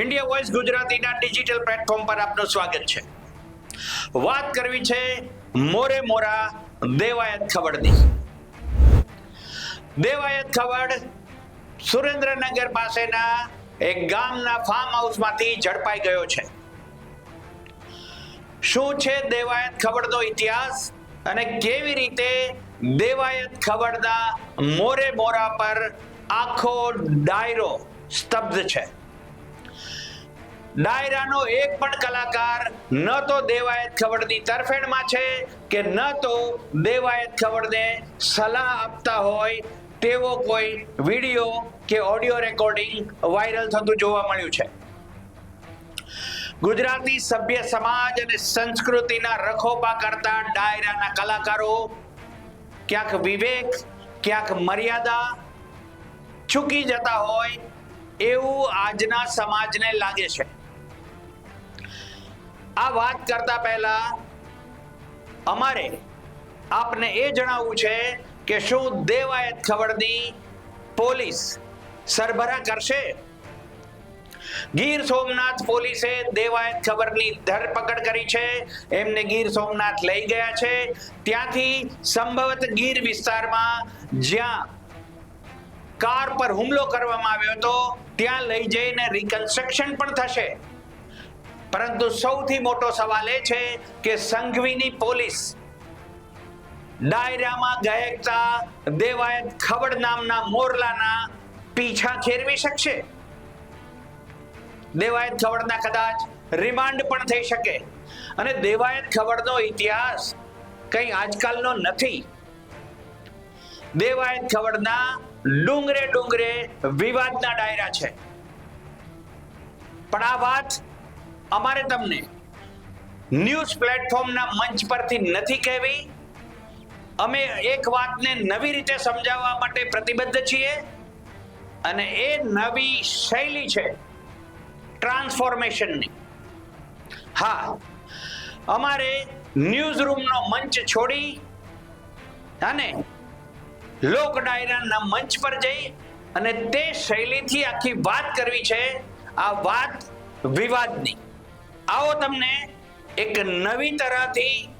India voice ગુજરાતીના digital platform પર આપનું સ્વાગત છે. વાત કરવી છે મોરે મોરા દેવાયત ખવડની દેવાયત ખવડ સુરેન્દ્રનગર પાસેના એક ગામના ફાર્મ હાઉસમાંથી ઝડપાઈ ગયો છે. શું છે દેવાયત ખવડનો ઇતિહાસ અને કેવી રીતે દેવાયત ખવડના મોરે મોરા પર આખો ડાયરો સ્તબ્ધ છે? ડાયરાનો એક પણ કલાકાર ન તો દેવાયત ખવડની તરફેણમાં છે કે ન તો દેવાયત ખવડને સલાહ આપતા હોય તેવો કોઈ વીડિયો કે ઓડિયો રેકોર્ડિંગ વાયરલ થતું જોવા મળ્યું છે. ગુજરાતી સભ્ય સમાજ અને સંસ્કૃતિના રખોપા કરતા ડાયરાના કલાકારો ક્યાંક વિવેક, ક્યાંક મર્યાદા ચૂકી જતા હોય એવું આજના સમાજને લાગે છે. આ વાત કરતા પહેલા અમારે આપને એ જણાવવું છે કે શું દેવાયત ખબરની પોલીસ સરભરા કરશે? ગીર સોમનાથ પોલીસે દેવાયત ખબરની ધરપકડ કરી છે. એમને ગીર સોમનાથ લઈ ગયા છે. ત્યાંથી સંભવત ગીર વિસ્તારમાં જ્યાં કાર પર હુમલો કરવામાં આવ્યો હતો, ત્યાં લઈ જઈને રિકન્સ્ટ્રક્શન પણ થશે. પરંતુ સૌથી મોટો સવાલ એ છે કે સંઘવીની પોલીસ ડાયરામાં ગાયકતા દેવાયત ખવડ નામના મોરલાના પીછા ખેરવી શકશે? દેવાયત ખવડના કદાચ રિમાન્ડ પણ થઈ શકે. અને દેવાયત ખવડનો ઇતિહાસ કંઈ આજકાલનો નથી. દેવાયત ખવડના ડુંગરે ડુંગરે વિવાદના ડાયરા છે. પણ આ વાત અમારે તમને ન્યૂઝ પ્લેટફોર્મના મંચ પરથી નથી કહેવી. અમે એક વાતને નવી રીતે સમજાવવા માટે પ્રતિબદ્ધ છીએ અને એ નવી શૈલી છે ટ્રાન્સફોર્મેશનની. હા, અમારે ન્યૂઝ રૂમનો મંચ છોડી અને લોક ડાયરાના મંચ પર જઈ અને તે શૈલીથી આખી વાત કરવી છે. આ વાત વિવાદની. આવો તમને એક નવી તરહથી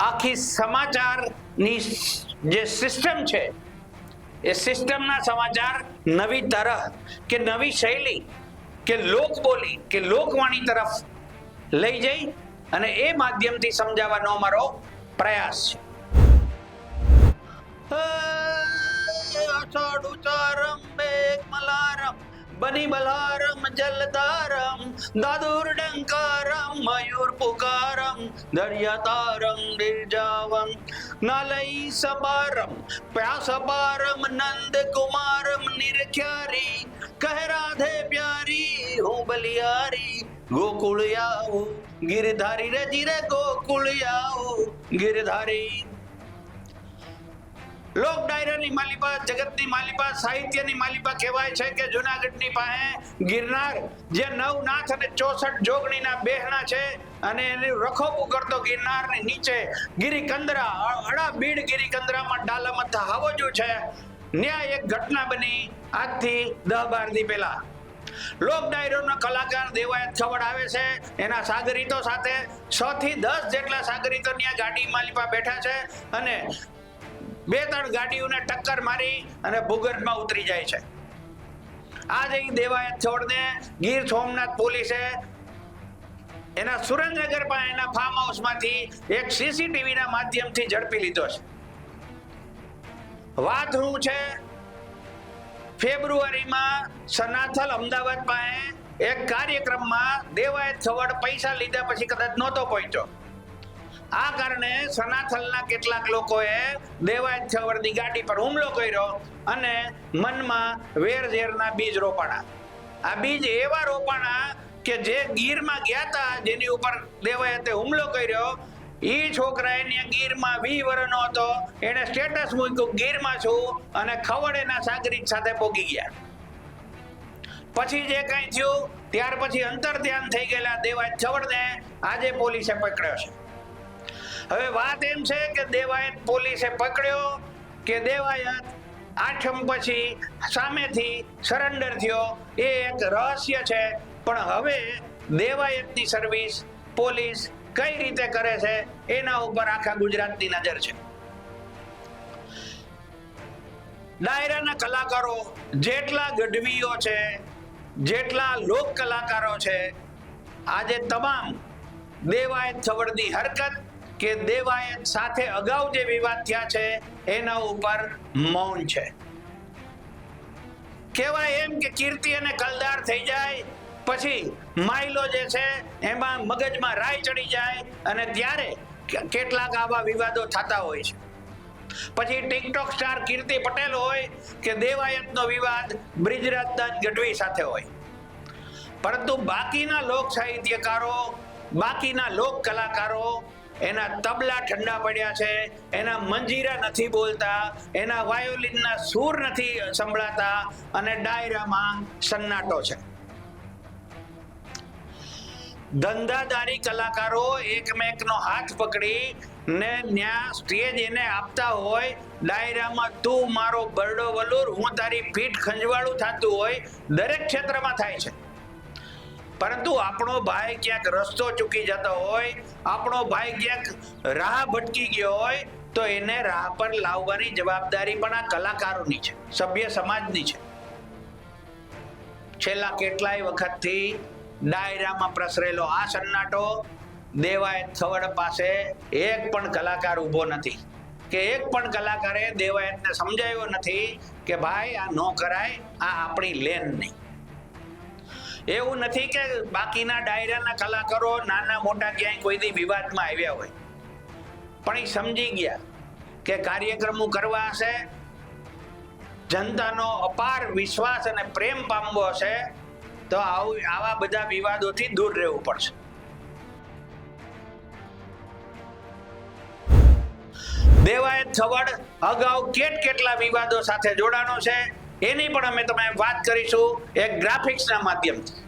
આખી સમાચારની જે સિસ્ટમ છે, એ સિસ્ટમના સમાચાર નવી તરહ કે નવી શૈલી કે લોક બોલી કે લોકવાણી તરફ લઈ જઈ અને એ માધ્યમથી સમજાવવાનો અમારો પ્રયાસ છે. અષાઢ ઉચારમ મેઘ મલારમ. બની બલારમ જલધારમ દાદુર ડંકારમ મયુર પુકારમ દરિયા તારમ નિર્જાવમ નાલઈ સબારમ પ્યાસબારમ નંદ કુમારમ નિરખ્યારી કહે રાધે પ્યારી હું બલિયારી ગોકુળ આવો ગિરધારી રે જીરે ગોકુળ આવો ગિરધારી લોક ડાયરાની માલિપા, જગતની માલિપા, સાહિત્યની માલિપા કહેવાય છે કે જુનાગઢની પાસે ગિરનાર, જે નવનાથ અને ચોસઠ જોગણીના બેહણા છે અને એને રખોપું કરતો ગિરનારની નીચે ગિરિકંદરા અડા બીડ ગિરિકંદરામાં ડાલામથ હાવજો છે. ન્યાય એક ઘટના બની આજથી દહ બાર દી પહેલા. લોક ડાયરોનો કલાકાર દેવાયત ખવડ આવે છે. એના સાગરીતો સાથે છ થી દસ જેટલા સાગરીતો ત્યાં ગાડી માલિપા બેઠા છે અને બે ત્રણ ગાડીઓને ટક્કર મારી અને ભૂગર્ભમાં ઉતરી જાય છે. આજે જઈ દેવાયત છોડને ગીર સોમનાથ પોલીસે એના સુરેન્દ્રનગર એના ફાર્મ હાઉસમાંથી એક સીસીટીવીના માધ્યમથી ઝડપી લીધો છે. વાત શું છે ફેબ્રુઆરીમાં સનાથલ અમદાવાદ પાસે એક કાર્યક્રમમાં દેવાયત છવડ પૈસા લીધા પછી કદાચ નહોતો પહોંચ્યો. આ કારણે સનાથલના કેટલાક લોકોએ દેવાય છવરની ગાડી પર હુમલો કર્યો અને મનમાં વેરઝેરના બીજ રોપાણા. આ બીજ એવા રોપાણા કે જે ગીરમાં ગયા હતા જેની ઉપર દેવાયતે હુમલો કર્યો. એ છોકરા એને ગીરમાં વી વરનો હતો. એને સ્ટેટસ મૂક્યું, ગીરમાં છું અને ખવડ એના સાગરીત સાથે પોગી ગયા. પછી જે કઈ થયું, ત્યાર પછી અંતર ધ્યાન થઈ ગયેલા દેવા ખવડને આજે પોલીસે પકડ્યો છે. હવે વાત એમ છે કે દેવાયત પોલીસે પકડ્યો કે દેવાયત આઠમ પછી સામેથી સરેન્ડર થયો. એ એક રહસ્ય છે. પણ હવે દેવાયતની સર્વિસ પોલીસ કઈ રીતે કરે છે એના ઉપર આખા ગુજરાતની નજર છે. ડાયરાના કલાકારો જેટલા ગઢવીઓ છે, જેટલા લોક કલાકારો છે, આજે તમામ દેવાયત છવડની હરકત કે દેવાયત સાથે અગાઉ જે વિવાદ થયા છે, એના ઉપર મૌન છે. કહેવાય એમ કે કીર્તિ અને કલદાર થઈ જાય, પછી માઇલો જે છે, એમાં મગજમાં રાય ચડી જાય, અને ત્યારે કેટલાક આવા વિવાદો થતા હોય છે. પછી ટિકટોક સ્ટાર કીર્તિ પટેલ હોય કે દેવાયતનો વિવાદ બ્રિજરાજદાસ ગઢવી સાથે હોય. પરંતુ બાકીના લોક સાહિત્યકારો બાકીના લોક કલાકારો એના તબલા ઠંડા પડ્યા છે, એના મંજીરા નથી બોલતા, એના વાયોલિનના સૂર નથી સંભળાતા અને ડાયરામાં સન્નાટો છે. ધંધાદારી કલાકારો એકમેકનો હાથ પકડી ને ન્યા સ્ટેજ એને આપતા હોય, ડાયરામાં તું મારો બરડો વલુર, હું તારી પીઠ ખંજવાળું થતું હોય, દરેક ક્ષેત્રમાં થાય છે. પરંતુ આપણો ભાઈ ક્યાંક રસ્તો ચૂકી જતો હોય, આપણો ભાઈ ક્યાંક રાહ ભટકી ગયો હોય, તો એને રાહ પર લાવવાની જવાબદારી પણ આ કલાકારોની છે, સભ્ય સમાજની છે. છેલ્લા કેટલાય વખતથી ડાયરામાં પ્રસરેલો આ સન્નાટો દેવાયત થવડ પાસે એક પણ કલાકાર ઊભો નથી. કે એક પણ કલાકારે દેવાયતને સમજાવ્યો નથી કે ભાઈ આ નો કરાય, આ આપણી લેન નહીં. એવું નથી કે બાકીના ડાયરાના કલાકારો નાના મોટા ક્યાંય કોઈની વિવાદમાં આવ્યા હોય. પણ એ સમજી ગયા કે કાર્યક્રમો કરવા હશે, જનતાનો અપાર વિશ્વાસ અને પ્રેમ પામવો હશે, તો આવું, આવા બધા વિવાદોથી દૂર રહેવું પડશે. દેવાયત થવડ અગાઉ કેટ કેટલા વિવાદો સાથે જોડાણો છે? એની પણ અમે તમે વાત કરીશું, એક ગ્રાફિક્સના માધ્યમથી.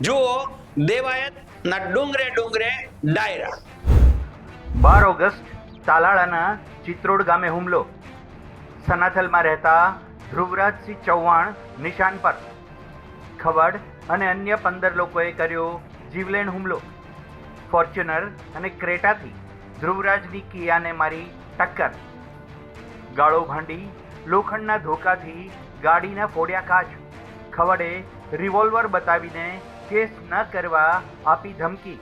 જુઓ દેવાયતના ડુંગરે ડુંગરે ડાયરા. બાર ઓગસ્ટ, તાલાળાના ચિત્રોડ ગામે હુમલો. સનાથલમાં રહેતા ધ્રુવરાજસિંહ ચૌહાણ નિશાન પર. ખવડ અને અન્ય પંદર લોકોએ કર્યો જીવલેણ હુમલો. ફોર્ચ્યુનર અને ક્રેટાથી ધ્રુવરાજની કિયાને મારી ટક્કર. ગાળો ભાંડી લોખંડના ધોકાથી ગાડીના ફોડ્યા કાચ. ખવડે રિવોલ્વર બતાવીને કેસ ન કરવા આપી ધમકી.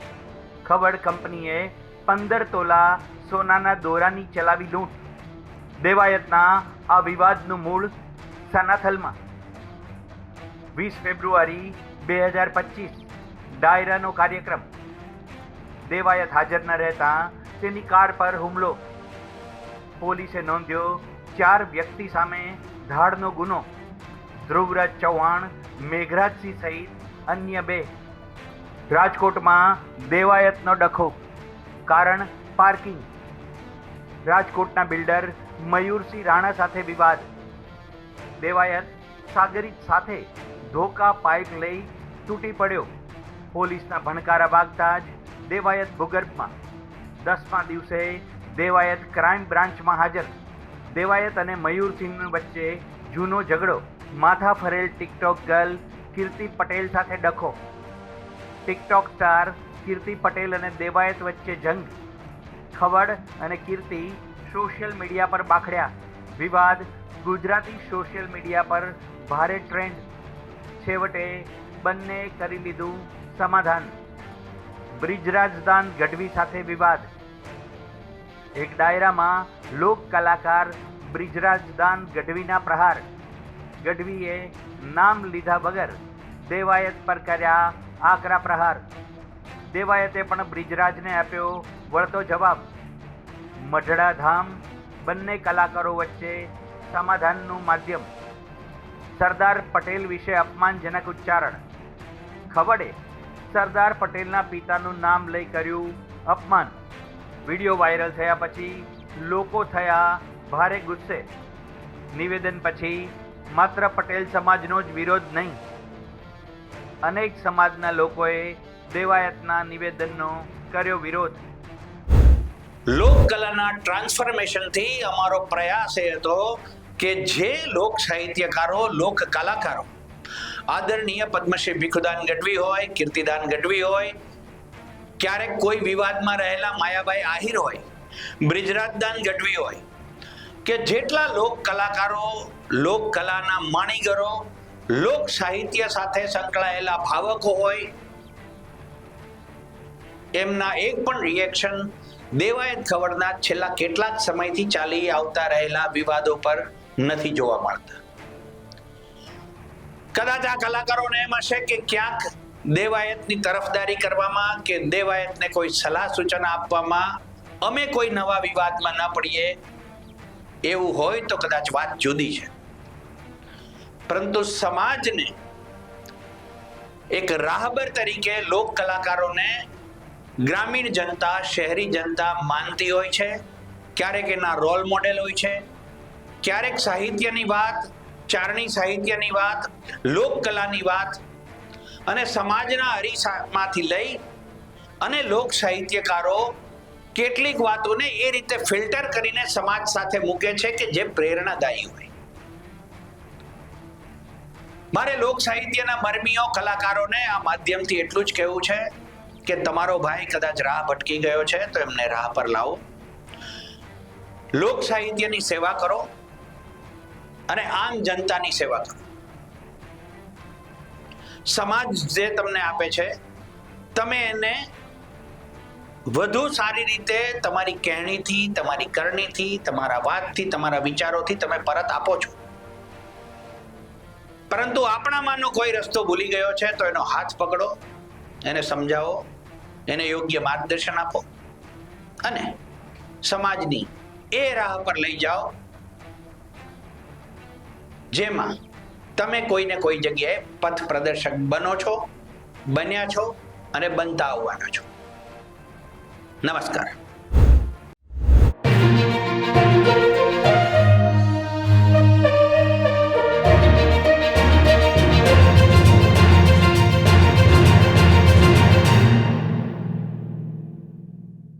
ખવડ કંપનીએ પંદર તોલા સોનાના દોરાની ચલાવી લૂંટ. દેવાયતના આ વિવાદનું મૂળ સનાથલમાં. વીસ ફેબ્રુઆરી બે હજાર પચીસ, ડાયરાનો કાર્યક્રમ. દેવાયત હાજર ન રહેતા તેની કાર પર હુમલો. પોલીસે નોંધ્યો ચાર વ્યક્તિ સામે ધાડનો ગુનો. ધ્રુવરાજ ચૌહાણ, મેઘરાજસિંહ સહિત અન્ય બે. રાજકોટમાં દેવાયતનો ડખો, કારણ પાર્કિંગ. રાજકોટના બિલ્ડર મયુરસિંહ રાણા સાથે વિવાદ. દેવાયત સાગરિત સાથે ધોકા પાઇપ લઈ તૂટી પડ્યો. પોલીસના ભણકારા વાગતા જ દેવાયત ભૂગર્ભમાં. દસમા દિવસે દેવાયત ક્રાઇમ બ્રાન્ચમાં હાજર. દેવાયત અને મયુરસિંહ વચ્ચે જૂનો ઝઘડો. માથા ફરેલ ટિકટોક ગર્લ કીર્તિ પટેલ સાથે ડખો. ટિકટોક સ્ટાર કીર્તિ પટેલ અને દેવાયત વચ્ચે જંગ. ખવડ અને કીર્તિ સોશિયલ મીડિયા પર બાખડ્યા. વિવાદ ગુજરાતી સોશિયલ મીડિયા પર ભારે ટ્રેન્ડ. છેવટે બંને કરી લીધું સમાધાન. બ્રિજરાજદાન ગઢવી સાથે વિવાદ. એક ડાયરામાં લોક કલાકાર બ્રિજરાજદાન ગઢવીના પ્રહાર. ગઢવીએ નામ લીધા વગર દેવાયત પર કર્યા આકરા પ્રહાર. દેવાયતે પણ બ્રિજરાજને આપ્યો વળતો જવાબ. મઢડા ધામ બંને કલાકારો વચ્ચે સમાધાનનું માધ્યમ. સરદાર પટેલ વિશે અપમાનજનક ઉચ્ચારણ. ખબડે સરદાર પટેલના પિતાનું નામ લઈ કર્યું અપમાન. વીડિયો વાયરલ થયા પછી લોકો થયા ભારે ગુસ્સે. નિવેદન પછી માત્ર પટેલ સમાજનો જ વિરોધ નહીં, અનેક સમાજના લોકોએ દેવાયતના નિવેદનનો કર્યો વિરોધ. લોક કલાના ટ્રાન્સફોર્મેશનથી અમારો પ્રયાસ એ હતો કે જે લોક સાહિત્યકારો, લોક કલાકારો, આદરણીય પદ્મશ્રી ભીખુદાન ગઢવી હોય, કીર્તિદાન ગઢવી હોય, ક્યારેક કોઈ વિવાદમાં રહેલા માયાભાઈ આહિર હોય બ્રિજરાજદાન ગઢવી હોય, કે જેટલા લોક કલાકારો, લોક કલાના માણીગરો, લોક સાહિત્ય સાથે સંકળાયેલા ભાવકો હોય, એમના એક પણ રિએક્શન દેવાયત ખબરના છેલ્લા કેટલાક સમયથી ચાલી આવતા રહેલા વિવાદો પર નથી જોવા મળતા. કદાચ આ કલાકારોને એમ હશે કે ક્યાંક દેવાયતની તરફદારી કરવામાં કે દેવાયતને કોઈ સલાહ સૂચન આપવામાં અમે કોઈ નવા વિવાદમાં ન પડીએ. એવું હોય તો કદાચ વાત જુદી છે. પરંતુ સમાજને એક રાહબર તરીકે લોક કલાકારોને ગ્રામીણ જનતા, શહેરી જનતા માનતી હોય છે. ક્યારેક એના રોલ મોડેલ હોય છે. ક્યારેક સાહિત્યની વાત, ચારણી સાહિત્યની વાત, લોક કલાની વાત અને સમાજના અરીસામાંથી લઈ અને લોક સાહિત્યકારો કેટલીક વાતોને એ રીતે ફિલ્ટર કરીને સમાજ સાથે મૂકે છે કે જે પ્રેરણાદાયી હોય. મારે લોક સાહિત્યના મર્મીઓ, કલાકારોને આ માધ્યમથી એટલું જ કહેવું છે કે તમારો ભાઈ કદાચ રાહ ભટકી ગયો છે, તો એમને રાહ પર લાવો. લોક સાહિત્યની સેવા કરો અને આમ જનતાની સેવા કરો. સમાજ જે તમને આપે છે, તમે એને વધુ સારી રીતે તમારી કહેણીથી, તમારી કરણીથી, તમારા વાતથી, તમારા વિચારોથી તમે પરત આપો છો. પરંતુ આપણામાંનો કોઈ રસ્તો ભૂલી ગયો છે, તો એનો હાથ પકડો, એને સમજાવો, એને યોગ્ય માર્ગદર્શન આપો. અને સમાજની એ રાહ પર લઈ જાઓ, જેમાં તમે કોઈને કોઈ જગ્યાએ પથ પ્રદર્શક બનો છો, બન્યા છો અને બનતા આવવાના છો. નમસ્કાર.